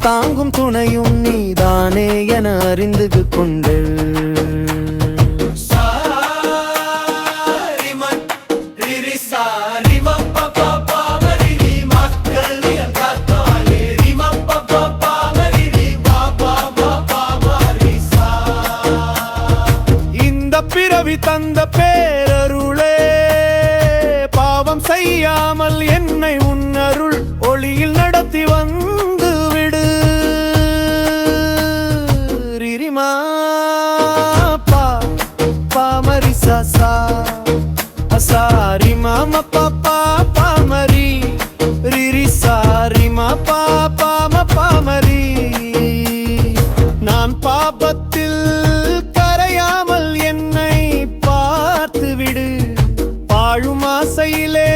தாங்கும் துணையும் நீதானே என அறிந்து கொண்டு. இந்த பிறவி தந்த பேரருளே பாவம் செய்யாமல் என்னை உன்னருள் ஆபத்தில் கரையாமல் என்னை பார்த்துவிடு. பாழும் ஆசையிலே